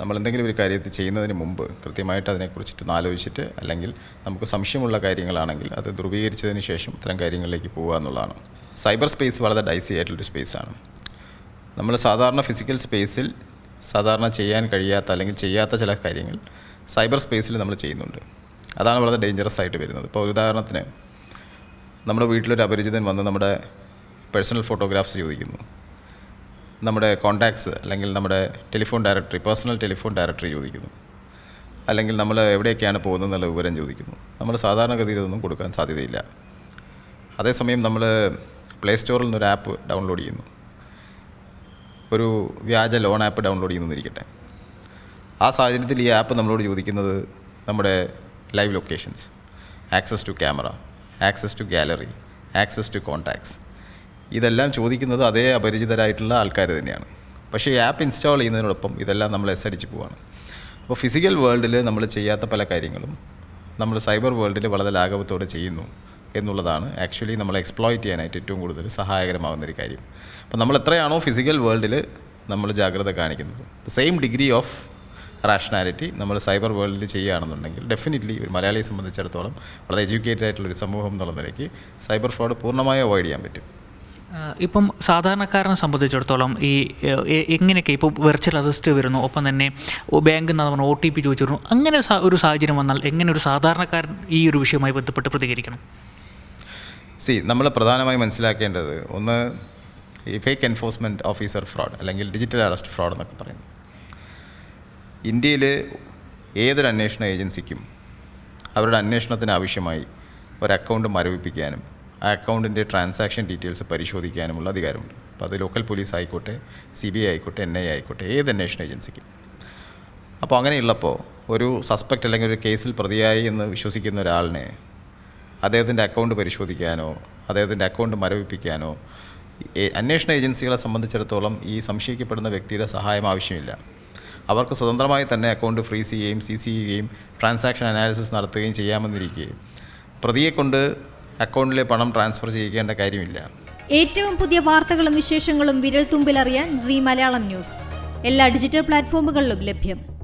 നമ്മൾ എന്തെങ്കിലും ഒരു കാര്യത്തിൽ ചെയ്യുന്നതിന് മുമ്പ് കൃത്യമായിട്ട് അതിനെക്കുറിച്ചിട്ട് ഒന്ന് ആലോചിച്ചിട്ട് അല്ലെങ്കിൽ നമുക്ക് സംശയമുള്ള കാര്യങ്ങളാണെങ്കിൽ അത് ധ്രുവീകരിച്ചതിന് ശേഷം ഇത്തരം കാര്യങ്ങളിലേക്ക് പോവുക എന്നുള്ളതാണ്. സൈബർ സ്പേസ് വളരെ ഡൈസി ആയിട്ടുള്ളൊരു സ്പേസാണ് നമ്മൾ സാധാരണ ഫിസിക്കൽ സ്പേസിൽ സാധാരണ ചെയ്യാൻ കഴിയാത്ത അല്ലെങ്കിൽ ചെയ്യാത്ത ചില കാര്യങ്ങൾ സൈബർ സ്പേസിൽ നമ്മൾ ചെയ്യുന്നുണ്ട്. അതാണ് വളരെ ഡേഞ്ചറസ് ആയിട്ട് വരുന്നത്. ഇപ്പോൾ ഉദാഹരണത്തിന് നമ്മുടെ വീട്ടിലൊരു അപരിചിതൻ വന്ന് നമ്മുടെ പേഴ്സണൽ ഫോട്ടോഗ്രാഫ്സ് ചോദിക്കുന്നു. നമ്മുടെ കോണ്ടാക്ട്സ് അല്ലെങ്കിൽ നമ്മുടെ telephone directory personal telephone directory ചോദിക്കുന്നു. അല്ലെങ്കിൽ നമ്മൾ എവിടെയൊക്കെയാണ് പോകുന്നത് എന്നുള്ള വിവരം ചോദിക്കുന്നു. നമ്മൾ സാധാരണഗതിയിൽ ഇതൊന്നും കൊടുക്കാൻ സാധ്യതയില്ല. അതേസമയം നമ്മൾ പ്ലേ സ്റ്റോറിൽ നിന്നൊരു ആപ്പ് ഡൗൺലോഡ് ചെയ്യുന്നു. ഒരു വ്യാജ ലോൺ ആപ്പ് ഡൗൺലോഡ് ചെയ്യുന്നിരിക്കട്ടെ ആ സാഹചര്യത്തിൽ ഈ ആപ്പ് നമ്മളോട് ചോദിക്കുന്നത് നമ്മുടെ live locations access to camera access to gallery access to contacts ഇതെല്ലാം ചോദിക്കുന്നത് അതേ അപരിചിതരായിട്ടുള്ള ആൾക്കാർ തന്നെയാണ്. പക്ഷേ ഈ ആപ്പ് ഇൻസ്റ്റാൾ ചെയ്യുന്നതിനോടൊപ്പം ഇതെല്ലാം നമ്മൾ എസ് അടിച്ച് പോവാണ്. അപ്പോൾ ഫിസിക്കൽ വേൾഡിൽ നമ്മൾ ചെയ്യാത്ത പല കാര്യങ്ങളും നമ്മൾ സൈബർ വേൾഡിൽ വളരെ ലാഘവത്തോടെ ചെയ്യുന്നു എന്നുള്ളതാണ് ആക്ച്വലി നമ്മൾ എക്സ്പ്ലോയിറ്റ് ചെയ്യാനായിട്ട് ഏറ്റവും കൂടുതൽ സഹായകരമാകുന്നൊരു കാര്യം. അപ്പോൾ നമ്മൾ എത്രയാണോ ഫിസിക്കൽ വേൾഡിൽ നമ്മൾ ജാഗ്രത കാണിക്കുന്നത്. The same degree of rationality നമ്മൾ സൈബർ വേൾഡിൽ ചെയ്യുകയാണെന്നുണ്ടെങ്കിൽ ഡെഫിനറ്റ്ലി ഒരു മലയാളിയെ സംബന്ധിച്ചിടത്തോളം വളരെ എഡ്യൂക്കേറ്റഡ് ആയിട്ടുള്ളൊരു സമൂഹം എന്നുള്ള നിലയ്ക്ക് സൈബർ ഫ്രോഡ് പൂർണമായി അവോയ്ഡ് ചെയ്യാൻ പറ്റും. ഇപ്പം സാധാരണക്കാരനെ സംബന്ധിച്ചിടത്തോളം ഈ എങ്ങനെയൊക്കെ ഇപ്പോൾ വെർച്വൽ അസിസ്റ്റ് വരുന്നു ഒപ്പം തന്നെ ബാങ്കിൽ നിന്ന് പറഞ്ഞാൽ ഒ ടി പി ചോദിച്ചു വരുന്നു അങ്ങനെ ഒരു സാഹചര്യം വന്നാൽ എങ്ങനെ ഒരു സാധാരണക്കാരൻ ഈ ഒരു വിഷയവുമായി ബന്ധപ്പെട്ട് പ്രതികരിക്കണം? സി നമ്മൾ പ്രധാനമായി മനസ്സിലാക്കേണ്ടത് ഒന്ന് ഈ ഫേക്ക് എൻഫോഴ്സ്മെന്റ് ഓഫീസർ ഫ്രോഡ് അല്ലെങ്കിൽ ഡിജിറ്റൽ അറസ്റ്റ് ഫ്രോഡ് എന്നൊക്കെ പറയുന്നു ഇന്ത്യയിൽ ഏതൊരു അന്വേഷണ ഏജൻസിക്കും അവരുടെ അന്വേഷണത്തിന് ആവശ്യമായി ഒരു അക്കൗണ്ട് മരവിപ്പിക്കാനും അക്കൗണ്ടിന്റെ ട്രാൻസാക്ഷൻ ഡീറ്റെയിൽസ് പരിശോധിക്കാനുമുള്ള അധികാരമുണ്ട്. അപ്പോൾ അത് ലോക്കൽ പോലീസ് ആയിക്കോട്ടെ സി ബി ഐ ആയിക്കോട്ടെ എൻ ഐ ആയിക്കോട്ടെ ഏത് അന്വേഷണ ഏജൻസിക്കും. അപ്പോൾ അങ്ങനെയുള്ളപ്പോൾ ഒരു സസ്പെക്റ്റ് അല്ലെങ്കിൽ ഒരു കേസിൽ പ്രതിയായി എന്ന് വിശ്വസിക്കുന്ന ഒരാളിനെ അദ്ദേഹത്തിന്റെ അക്കൗണ്ട് പരിശോധിക്കാനോ അദ്ദേഹത്തിന്റെ അക്കൗണ്ട് മരവിപ്പിക്കാനോ അന്വേഷണ ഏജൻസികളെ സംബന്ധിച്ചിടത്തോളം ഈ സംശയിക്കപ്പെടുന്ന വ്യക്തിയുടെ സഹായം ആവശ്യമില്ല. അവർക്ക് സ്വതന്ത്രമായി തന്നെ അക്കൗണ്ട് ഫ്രീസ് ചെയ്യുകയും സി സി ചെയ്യുകയും ട്രാൻസാക്ഷൻ അനാലിസിസ് നടത്തുകയും ചെയ്യാമെന്നിരിക്കുകയും പ്രതിയെ കൊണ്ട് അക്കൗണ്ടിലെ പണം ട്രാൻസ്ഫർ ചെയ്യിക്കേണ്ട കാര്യമില്ല. ഏറ്റവും പുതിയ വാർത്തകളും വിശേഷങ്ങളും വിരൽ തുമ്പിലറിയാൻ സി മലയാളം ന്യൂസ്. എല്ലാ ഡിജിറ്റൽ പ്ലാറ്റ്ഫോമുകളിലും ലഭ്യം.